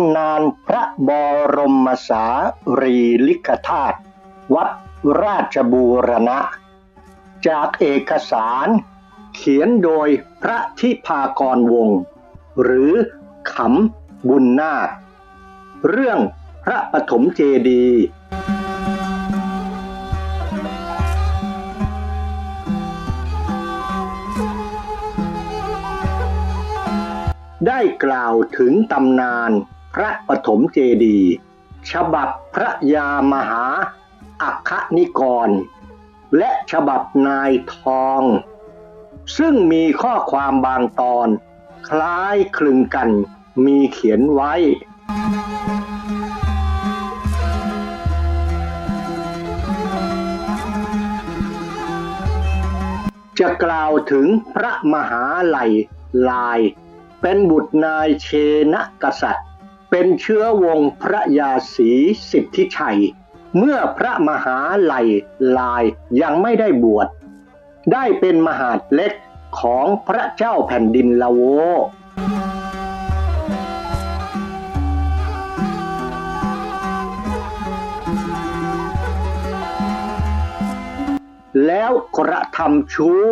ำนานพระบรมสารีลิกธาตุวัดราชบูรณะ จากเอกสารเขียนโดยพระทิพากรวงศ์หรือขำบุญนาค เรื่องพระปฐมเจดีย์ได้กล่าวถึงตำนาน พระปฐมเจดีฉบับพระยามหาอัคนิกร และฉบับนายทอง ซึ่งมีข้อความบางตอน คล้ายคลึงกันมีเขียนไว้ จะกล่าวถึงพระมหาไหลลาย เป็นบุตรนายเชนะกษัตริย์ เป็นเชื้อวงพระยาศรีสิทธิชัย เมื่อพระมหาไลลายยังไม่ได้บวช ได้เป็นมหาดเล็กของพระเจ้าแผ่นดินละโวแล้วกระทำชู้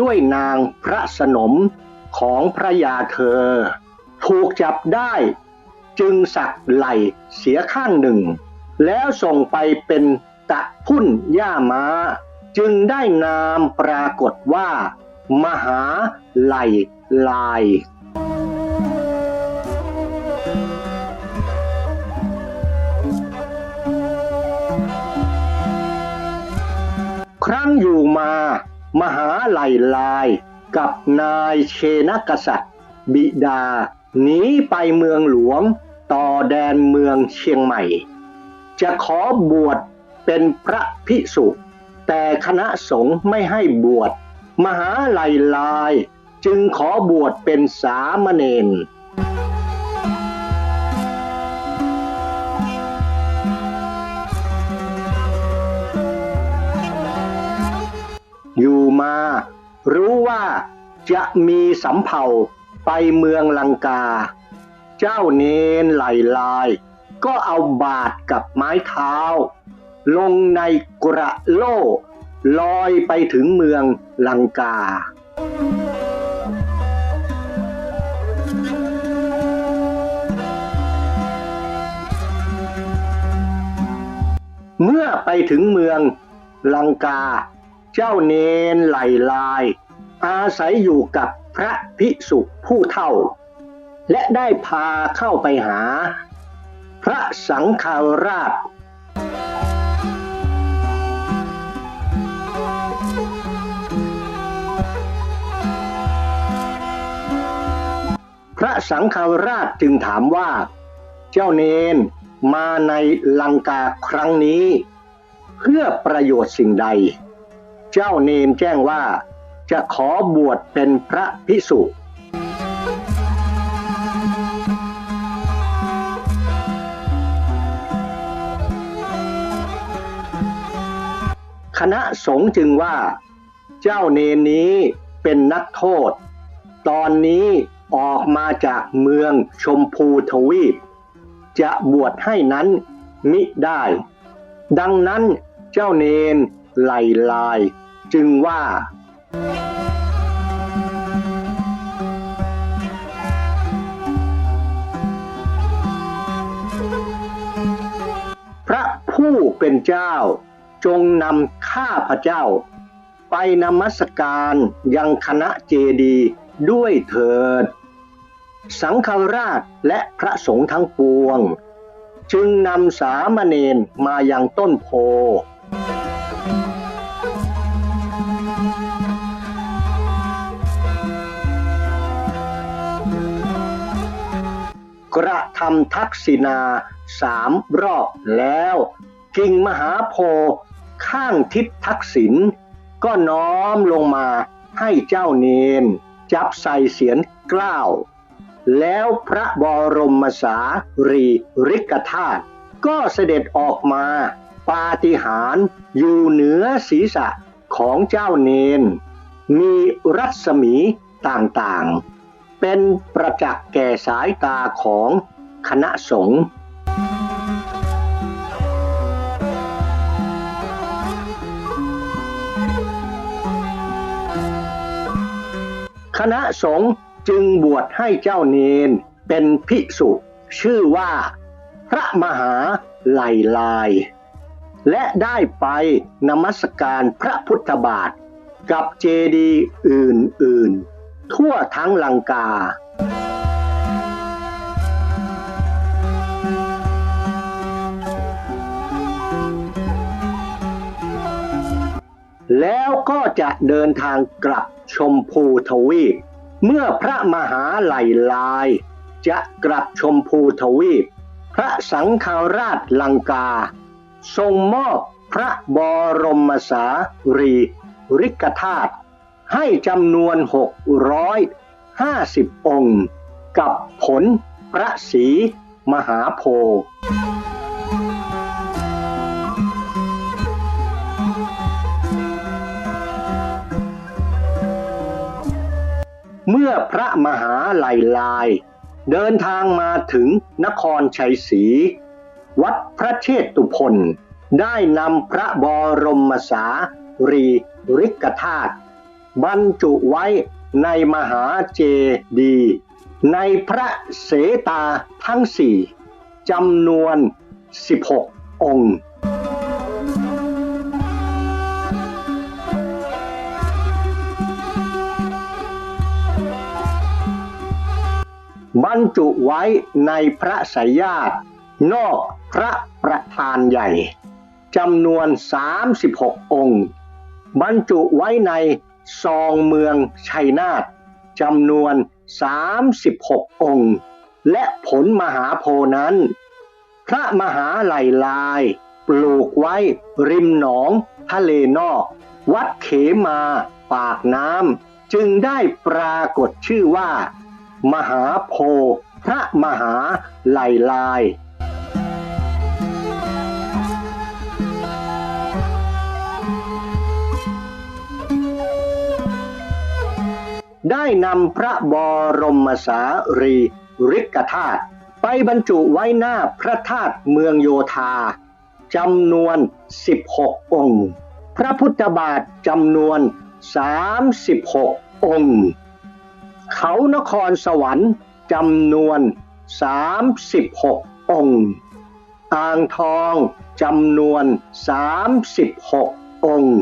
ด้วยนางพระสนมของพระยาเธอ ถูกจับได้ จึงสักไหลเสียข้างหนึ่ง แล้วส่งไปเป็นตะพุ่นย่ามาจึงได้นามปรากฏว่า มหาไหลลายครั้งอยู่มา มหาไหลลายกับนายเชนกษัตริย์ บิดาหนีไปเมืองหลวง ต่อแดนเมืองเชียงใหม่ จะขอบวชเป็นพระภิกษุ แต่คณะสงฆ์ไม่ให้บวช มหาไหลลาย จึงขอบวชเป็นสามเณรอยู่มา รู้ว่าจะมีสำเภาไปเมืองลังกา เจ้าเนนไหลลาย ก็เอาบาทกับไม้เท้า ลงในกระโล่ลอยไปถึงเมืองลังกา เมื่อไปถึงเมืองลังกา เจ้าเนนไหลลาย อาศัยอยู่กับพระภิกษุผู้เฒ่า และได้พาเข้าไปหา พระสังฆราช พระสังฆราชจึงถามว่า เจ้าเนนมาในลังกาครั้งนี้ เพื่อประโยชน์สิ่งใด เจ้าเนนแจ้งว่าจะขอบวชเป็นพระภิก คณะสงฆ์จึงว่า เจ้าเนนนี้เป็นนักโทษ ตอนนี้ออกมาจากเมืองชมพูทวีป จะบวชให้นั้นมิได้ ดังนั้นเจ้าเนนไหลลาย จึงว่าพระผู้เป็นเจ้าจงนำ ข้าพระเจ้า ไปนมัสการยังคณะเจดีย์ด้วยเถิด สังฆราชและพระสงฆ์ทั้งปวง จึงนำสามเณรมายังต้นโพกระทำทักษิณาสามรอบแล้ว กิ่งมหาโพ ข้างทิศทักษิณก็น้อมลงมาให้เจ้าเนน จับใส่เสียนกล้าว แล้วพระบรมสารีริกธาตุก็เสด็จออกมาปาฏิหาริย์อยู่เหนือศีรษะของเจ้าเนน มีรัศมีต่างๆ เป็นประจักษ์แก่สายตาของคณะสงฆ์ คณะสงฆ์จึงบวชให้เจ้าเนนเป็นภิกษุชื่อว่า พระมหาไหลลาย และได้ไปนมัสการพระพุทธบาทกับเจดีย์อื่นๆ ทั่วทั้งลังกา แล้วก็จะเดินทางกลับ ชมพูทวีป เมื่อพระมหาไหลลาย จะกลับชมพูทวีป พระสังฆราชลังกา ทรงมอบพระบรมสารีริกธาตุให้จำนวน 650 องค์ กับผลพระศรีมหาโพธิ์ เมื่อพระมหาไหลลาย เดินทางมาถึงนครชัยศรีวัดพระเชตุพนได้นำพระบรมสารีริกธาตุบรรจุไว้ในมหาเจดีย์ในพระเสตาทั้งสี่จำนวน 16 องค์ บรรจุไว้ในพระสายญาตินอกพระประธานใหญ่จำนวน 36 องค์ บรรจุไว้ในซองเมืองชัยนาทจำนวน 36 องค์ และผลมหาโพนั้น พระมหาไหลลาย ปลูกไว้ริมหนองทะเลนอก วัดเขมาปากน้ำจึงได้ปรากฏชื่อว่า มหาโพพระมหาไหลลาย ได้นำพระบรมสารีริกธาตุไปบรรจุไว้หน้าพระธาตุเมืองโยธาจำนวน 16 องค์ พระพุทธบาทจำนวน 36 องค์ เขานครสวรรค์จำนวน 36 องค์ อ่างทองจำนวน 36 องค์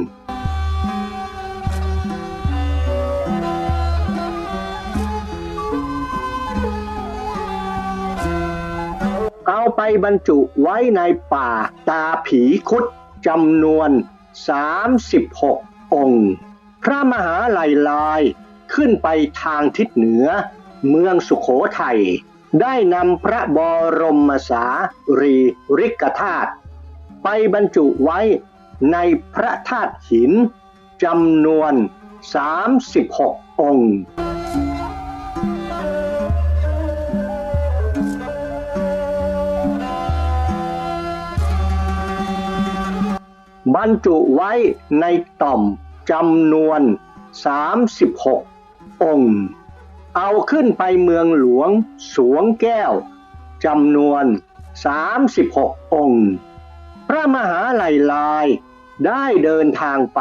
เอาไปบรรจุไว้ในป่าตาผีคุดจำนวน 36 องค์ พระมหาไหลลาย ขึ้นไปทางทิศเหนือ เมืองสุขโขทัยได้นำพระบรมสารีริกธาตุไปบรรจุไว้ในพระธาตุหินจำนวน 36 องค์ บรรจุไว้ในต่อมจำนวน 36 องค์ เอาขึ้นไปเมืองหลวง สวงแก้วจำนวน 36 องค์ พระมหาไหลลายได้เดินทางไป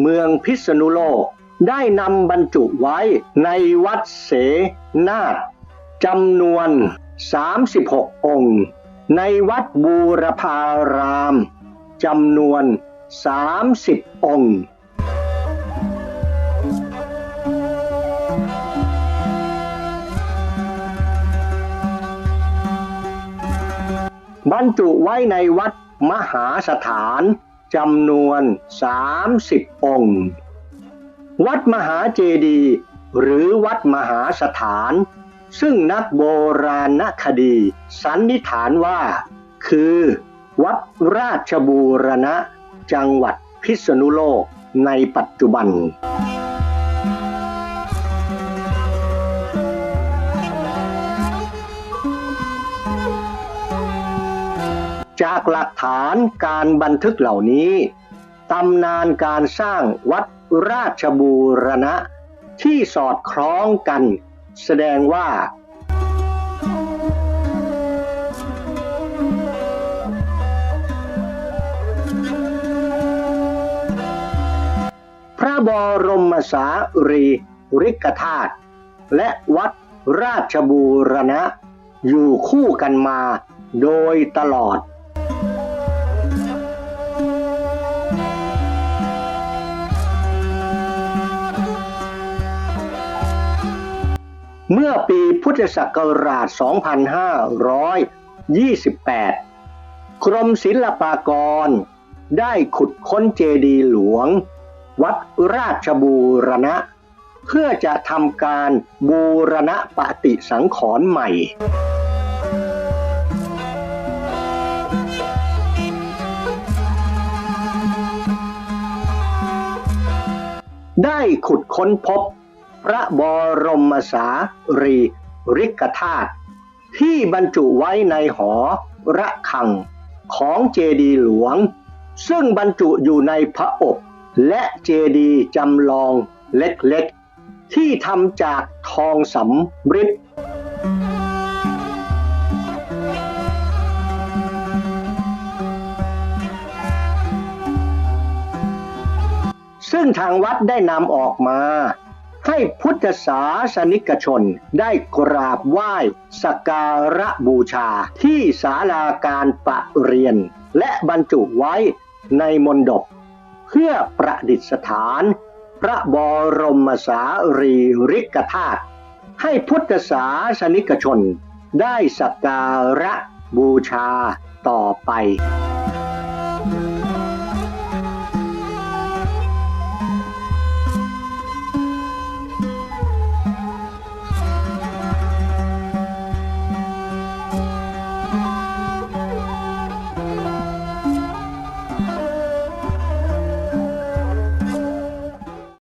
เมืองพิษณุโลกได้นำบรรจุไว้ในวัดเสนาจำนวน 36 องค์ ในวัดบูรพารามจำนวน 30 องค์ บรรจุไว้ในวัดมหาสถานจำนวน 30 องค์ วัดมหาเจดีย์หรือวัดมหาสถาน ซึ่งนักโบราณคดี สันนิษฐานว่า คือ วัดราชบูรณะ จังหวัดพิษณุโลกในปัจจุบัน จากหลักฐานการบันทึกเหล่านี้ตำนานการสร้างวัดราชบูรณะ ที่สอดคล้องกัน แสดงว่า พระบรมสารีริกธาตุและวัดราชบูรณะ อยู่คู่กันมาโดยตลอด เมื่อปีพุทธศักราช 2528 กรมศิลปากร ได้ขุดค้นเจดีย์หลวง วัดราชบูรณะ เพื่อจะทำการบูรณะปฏิสังขรณ์ใหม่ได้ขุดค้นพบ พระบรมสารีริกธาตุที่บรรจุไว้ในหอระฆังของเจดีย์หลวง ซึ่งบรรจุอยู่ในพระอบและเจดีย์จำลองเล็กๆ ที่ทำจากทองสำริดซึ่งทางวัดได้นำออกมา ให้พุทธศาสนิกชนได้กราบไหว้สักการะบูชาที่ศาลาการประเรียน และบรรจุไว้ในมณฑปเพื่อประดิษฐาน พระบรมสารีริกธาตุให้พุทธศาสนิกชนได้สักการะบูชาต่อไป